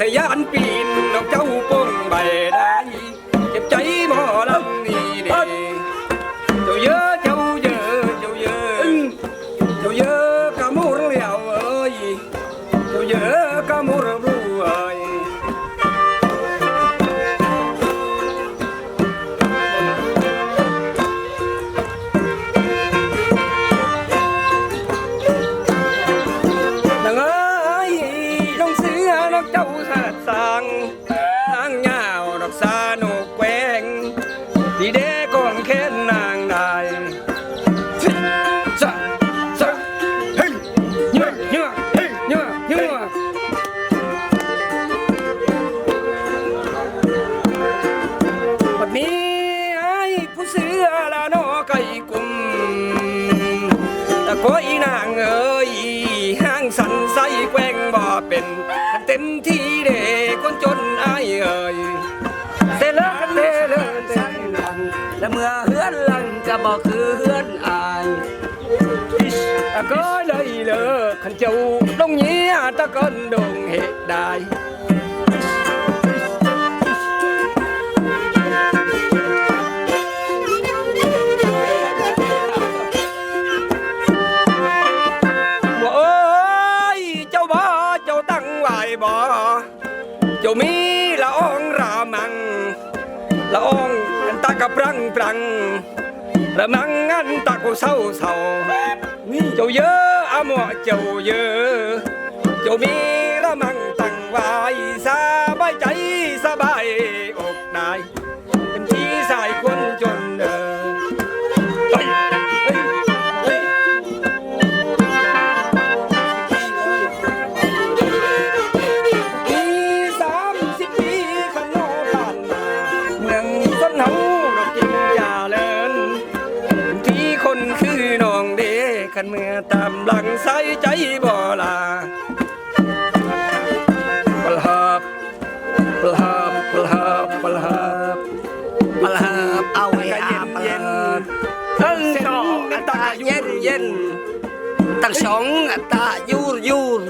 ใส่ยันปีนนอกจ้า เสือละนอไก่กุมตะโกอีนางเอ้ยห้างสันใสแกว้งบ่เป็นคันเต็มที่เด้คนจนอายเอ้ยเตเลอเตเลอเตเลอและเมื่อเฮือนลังก็บอกคือเฮือนอายก็เลยเลอคันเจ้าลงเนี้ยตะกอนดงเหตุได้ จ้ามีละอองรามัง ละอองอันตากระปรังปรังละมังอันตากูเศร้าเศร้าเจ้าเยอะอะหมอเจ้าเยอะเจ้ามี ขันเมื่อตามหลังใส่ใจบ่ลาปลหับปลหับปลหับปลหับปลาเหิบเอาไว้อาปลาเย็นเหิบๆทั้งสองอันตาเย็นเย็นตั้งสองอัตตายูรยูร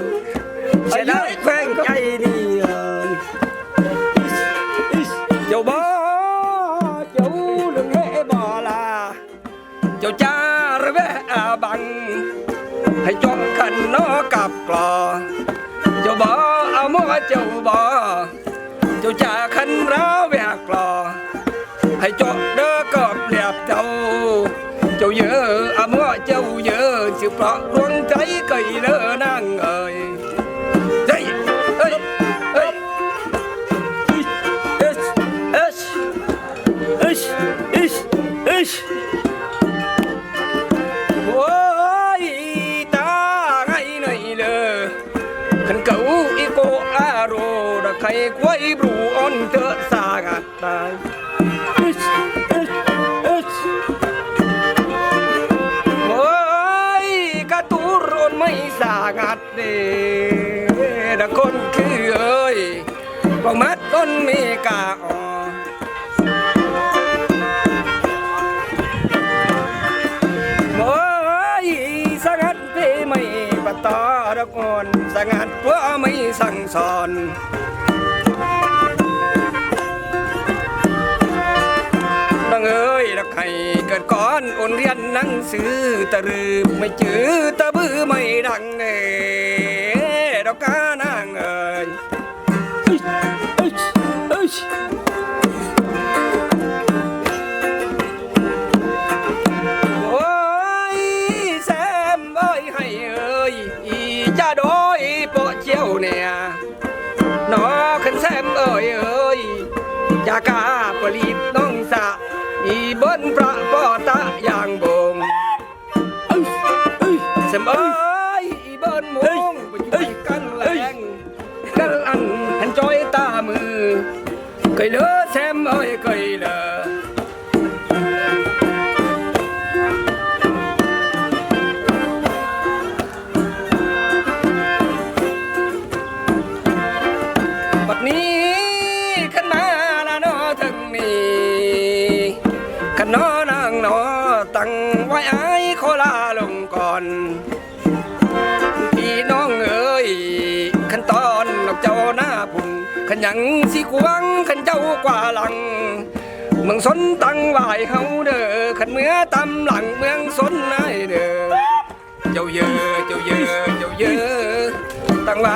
เสียดายแขวงใจนี่ บัง ให้จบกันนอกับกลอ เจ้าบ่เอาหมอเจ้าบ่เจ้าจ่าคันร้าแวกกลอ ให้จบเด้อกอบเรียบเจ้า เจ้าเยอะอะหมอเจ้าเยอะสิเพราะดวงใจไก่เลอนางเอ่ยเฮ้ยเฮ้ยเฮ้ยเอชเอชเอชเอชเอช เตอสากัดตายอิชอิชอิชโอ้ยกระตูรนไม่สากัดเดดะคนคือเอ้ยบอกมัดต้นมีกาออนโอ้ยสังัดไม่ปะตาดกอนสังัดเพื่อไม่สั่งสอน ให้เกิดก่อนโอนเรียนหนังสือตะลืมไม่จื้อตะบื้อไม่ดังเน่ดอกกานางเอ้ยอิ๊ยอิ๊ยอิ๊ยโอ้ยแซมเอ้ยให้เอ้ยอีจ้าโดยโปะเจียวเนี่ยนอขันแซมเอ้ยเอ้ยจากาผลิตน้อง อีเบิ้นพระปอตะอย่างบงเอ้ยเอ้ยแซมเอ้ยอีเบิ้นมุงไปช่วยกันแรงกันอันหันจอยตามือเคยเลือแซมเอ้ยเคยเลือ ขันยังสิกวงขันเจ้ากว่าหลัง เมืองสนตั้งไหวเฮาเด้อขันเมื่อตำหลังเมืองสนนายเด้อเจ้าเยอะเจ้าเยอะเจ้าเยอะตั้งไหว